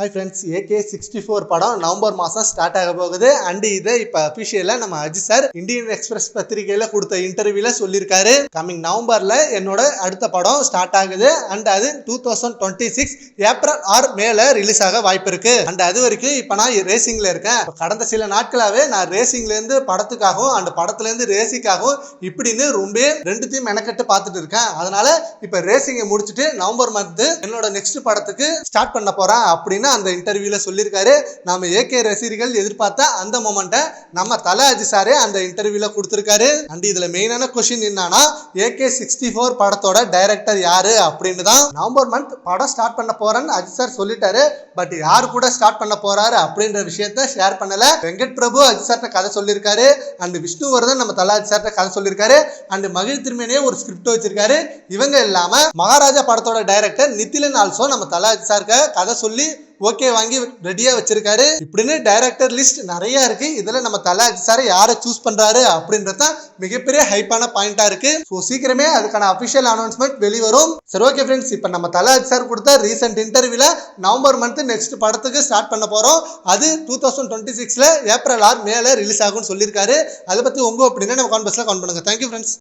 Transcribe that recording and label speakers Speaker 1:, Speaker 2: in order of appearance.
Speaker 1: Hi friends AK sixty four படம் November மாதம் start ஆக போகுது. அண்ட் இதை இப்போ அஃபிஷியலாக நம்ம அஜித் சார் இந்தியன் எக்ஸ்பிரஸ் பத்திரிகையில் கொடுத்த இன்டர்வியூல சொல்லியிருக்காரு கம்மிங் நவம்பரில் என்னோட அடுத்த படம் ஸ்டார்ட் ஆகுது. அண்ட் அது two thousand twenty six April or மேலே ரிலீஸ் ஆக வாய்ப்பு இருக்கு. அண்ட் அது வரைக்கும் இப்போ நான் ரேசிங்கில் இருக்கேன். கடந்த சில நாட்களாகவே நான் ரேசிங்லேருந்து படத்துக்காகவும் அந்த படத்துலேருந்து ரேசிக்காகவும் ரேசிங்காகவும் இப்படின்னு ரொம்ப ரெண்டுத்தையும் மெனக்கட்டு பார்த்துட்டு இருக்கேன். அதனால இப்போ ரேசிங்கை முடிச்சுட்டு நவம்பர் மந்த் என்னோட நெக்ஸ்ட் படத்துக்கு ஸ்டார்ட் பண்ண போகிறேன் அப்படின்னு அந்த இன்டர்வியூல சொல்லியிருக்காரு. நாம ஏகே ரசிகர்கள் எதிர்பார்த்த அந்த மொமெண்ட்டை நம்ம தலாஜி சாரே அந்த இன்டர்வியூவில் கொடுத்துருக்காரு. அண்ட் இதில் மெயினான கொஸ்டின் என்னன்னா ஏகே சிக்ஸ்டி ஃபோர் படத்தோட டைரக்டர் யாரு அப்படின்னு தான் நவம்பர் மந்த் படம் ஸ்டார்ட் பண்ண போறேன்னு அஜித் சார் சொல்லிட்டாரு. பட் யார் கூட ஸ்டார்ட் பண்ண போறாரு அப்படின்ற விஷயத்த ஷேர் பண்ணல. வெங்கட் பிரபு அஜித் சார்ட்ட கதை சொல்லியிருக்காரு. அண்ட் விஷ்ணுவர்தன் நம்ம தல அஜித் சார்ட்ட கதை சொல்லியிருக்காரு. அண்ட் மகிழ் திருமேனியே ஒரு ஸ்கிரிப்ட் வச்சிருக்காரு. இவங்க இல்லாம மகாராஜா படத்தோட டைரக்டர் நித்திலன் ஆல்சோ நம்ம தல அஜித் கதை சொல்லி ஓகே வாங்கி ரெடியா வச்சிருக்காரு. இப்படின்னு டைரக்டர் லிஸ்ட் நிறைய இருக்கு. இதுல நம்ம தல சார் யாரை சூஸ் பண்றாரு அப்படின்றது தான் மிகப்பெரிய ஹைப்பான பாயிண்டா இருக்கு. ஸோ சீக்கிரமே அதுக்கான அபிஷியல் அனௌன்ஸ்மெண்ட் வெளிவரும். சரி ஓகே ஃப்ரெண்ட்ஸ் இப்போ நம்ம தல சார் கொடுத்த ரீசெண்ட் இன்டர்வியூல நவம்பர் மந்த் நெக்ஸ்ட் படத்துக்கு ஸ்டார்ட் பண்ண போறோம். அது டூ தௌசண்ட் டுவெண்ட்டி சிக்ஸ்ல ஏப்ரல் ஆர் மேல ரிலீஸ் ஆகும்னு சொல்லியிருக்காரு. அதை பத்தி உங்க அப்படின்னா நம்ம கான்பர்ஸ்ல கான் பண்ணுங்க. Thank you friends